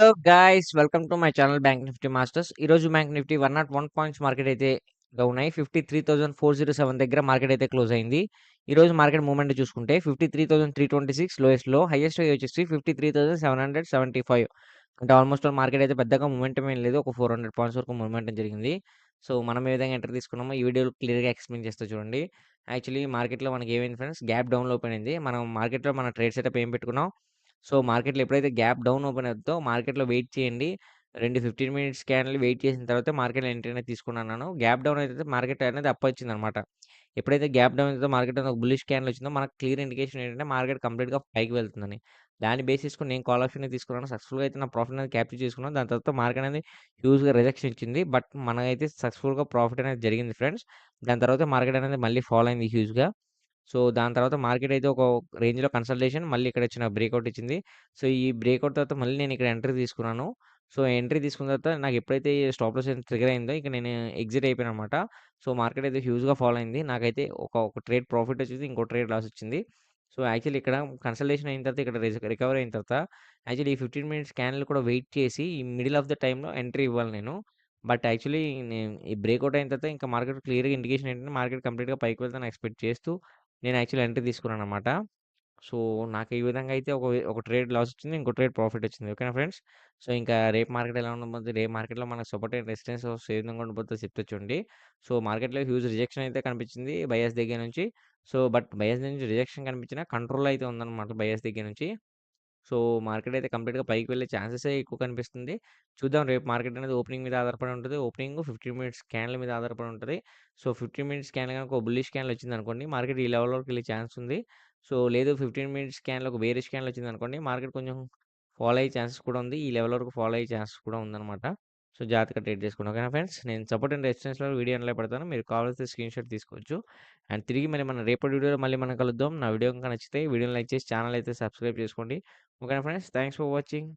Hello guys welcome to my channel bank nifty masters. ఈరోజు bank nifty one nought one points market అయితే ఉన్నాయి. Fifty three thousand four zero seven దగ్గర market అయితే close అయింది. ఈ రోజు మార్కెట్ మూవ్మెంట్ చూసుకుంటే fifty three thousand three twenty six లోయెస్ట్లో highest వచ్చేసి fifty three thousand seven hundred seventy five అంటే ఆల్మోస్ట్ మార్కెట్ అయితే పెద్దగా మూమెంట్ ఏం లేదు. ఒక ఫోర్ హండ్రెడ్ పాయింట్స్ వరకు మూమెంట్ జరిగింది. సో మనం ఏ విధంగా ఎంటర్ తీసుకున్నామో ఈ వీడియోలో క్లియర్గా ఎక్స్ప్లెయిన్ చేస్తూ చూడండి. యాక్చువల్లీ మార్కెట్లో మనకి ఏమైంది ఫ్రెండ్స్ గ్యాప్ డౌన్లో ఓపెన్ అయింది. మనం మార్కెట్లో మన ట్రేడ్ సెటప్ ఏం పెట్టుకున్నాం? సో మార్కెట్‌లో ఎప్పుడైతే గ్యాప్ డౌన్ ఓపెన్ అవుతుందో మార్కెట్‌లో వెయిట్ చేయండి. 2 15 మినిట్స్ క్యాండిల్ వెయిట్ చేసిన తర్వాత మార్కెట్‌లో ఎంట్రీ అనేది తీసుకున్నాను. గ్యాప్ డౌన్ అయితే మార్కెట్ అనేది అప్ వచ్చిందనమాట. ఎప్పుడైతే గ్యాప్ డౌన్ అవుతుందో మార్కెట్ ఒక బుల్లిష్ క్యాండిల్ వచ్చిందో మనకు క్లియర్ ఇండికేషన్ ఏంటంటే మార్కెట్ కంప్లీట్‌గా పైకి వెళ్తుందని. దాన్ని బేస్ చేసుకుని నేను కాల్ ఆప్షన్ తీసుకున్నాను. సక్సెస్‌ఫుల్‌గా అయితే నా ప్రాఫిట్ అనేది క్యాప్చర్ చేసుకున్నాను. దాని తర్వాత మార్కెట్ అనేది హ్యూజ్‌గా రిజెక్షన్ ఇచ్చింది. బట్ మనకైతే సక్సెస్‌ఫుల్‌గా ప్రాఫిట్ అనేది జరిగింది ఫ్రెండ్స్. దాని తర్వాత మార్కెట్ అనేది మళ్ళీ ఫాలో అయింది హ్యూజ్‌గా. సో, దాని తర్వాత మార్కెట్ అయితే ఒక రేంజ్‌లో కన్సల్టేషన్ మళ్ళీ ఇక్కడ వచ్చిన బ్రేక్అవుట్ ఇచ్చింది. సో, ఈ బ్రేక్అవుట్ తర్వాత మళ్ళీ నేను ఇక్కడ ఎంట్రీ తీసుకున్నాను. సో, ఎంట్రీ తీసుకున్న తర్వాత నాకు ఎప్పుడైతే స్టాప్ లాస్ ట్రిగర్ అయిందో ఇక నేను ఎగ్జిట్ అయిపోయాననమాట. సో, మార్కెట్ అయితే హ్యూజ్‌గా ఫాలో అయింది. నాకైతే ఒక ఒక ట్రేడ్ ప్రాఫిట్ వచ్చింది. ఇంకో ట్రేడ్ లాస్ వచ్చింది. సో, యాక్చువల్లీ ఇక్కడ కన్సల్టేషన్ అయిన తర్వాత ఇక్కడ రికవర్ అయిన తర్వాత యాక్చువల్లీ ఈ 15 మినిట్స్ క్యాన్లు కూడా వెయిట్ చేసి ఈ మిడిల్ ఆఫ్ ద టైంలో ఎంట్రీ ఇవ్వాలి నేను. బట్ యాక్చువల్లీ నేను ఈ బ్రేక్అవుట్ అయిన తర్వాత ఇంకా మార్కెట్ క్లియర్‌గా ఇండికేషన్ ఏంటంటే మార్కెట్ కంప్లీట్‌గా పైకి వెళ్తాను ఎక్స్‌పెక్ట్ చేస్తూ నేను యాక్చువల్లీ ఎంట్రీ తీసుకున్నాను అనమాట సో, నాకు ఈ విధంగా అయితే ఒక ఒక ట్రేడ్ లాస్ వచ్చింది. ఇంకో ట్రేడ్ ప్రాఫిట్ వచ్చింది. ఓకేనా ఫ్రెండ్స్. సో, ఇంకా రేపు మార్కెట్ ఎలా ఉండబోతుంది రేపు మార్కెట్‌లో మనకు సపోర్ట్ అండ్ రెసిస్టెన్స్ ఏ విధంగా ఉండబోతుందో చెప్తొచ్చండి సో, మార్కెట్‌లో హ్యూజ్ రిజెక్షన్ అయితే కనిపించింది బయస్ దగ్గర నుంచి. సో, బట్ బయర్స్ నుంచి రిజెక్షన్ కనిపించినా కంట్రోల్ అయితే ఉందన్నమాట బయర్స్ దగ్గర నుంచి. సో, మార్కెట్ అయితే కంప్లీట్‌గా పైకి వెళ్ళే ఛాన్సెసే ఎక్కువ కనిపిస్తుంది. చూద్దాం రేపు మార్కెట్ అనేది ఓపెనింగ్ మీద ఆధారపడి ఉంటుంది ఓపెనింగ్ 15 మినిట్స్ స్కాన్ల మీద ఆధారపడి ఉంటుంది సో, 15 మినిట్స్ స్కాన్ కనుక ఒక బుల్లిష్ వచ్చింది అనుకోండి మార్కెట్ ఈ లెవెల్ వరకు వెళ్ళే ఛాన్స్ ఉంది. సో, లేదు 15 మినిట్స్ స్కాన్లో ఒక బేరిష్ వచ్చింది అనుకోండి మార్కెట్ కొంచెం ఫాలో అయ్యే ఛాన్సెస్ కూడా ఉంది. ఈ లెవెల్ వరకు ఫాలో అయ్యే ఛాన్సెస్ కూడా ఉందన్నమాట. సో, జాగ్రత్తగా ట్రేడ్ చేసుకోండి. ఓకేనా ఫ్రెండ్స్. నేను సపోర్ట్ అండ్ రెసిస్టెన్స్‌లో వీడియో అనలే పెడతాను. మీరు కావాల్సిన స్క్రీన్‌షాట్ తీసుకోవచ్చు. అండ్ తిరిగి మరి మన రేపటి వీడియోలో మళ్ళీ మనం కలుద్దాం. నా వీడియో కనుక నచ్చితే వీడియోని లైక్ చేసి ఛానల్ అయితే సబ్స్క్రైబ్ చేసుకోండి. ఓకేనా ఫ్రెండ్స్. Thanks for watching.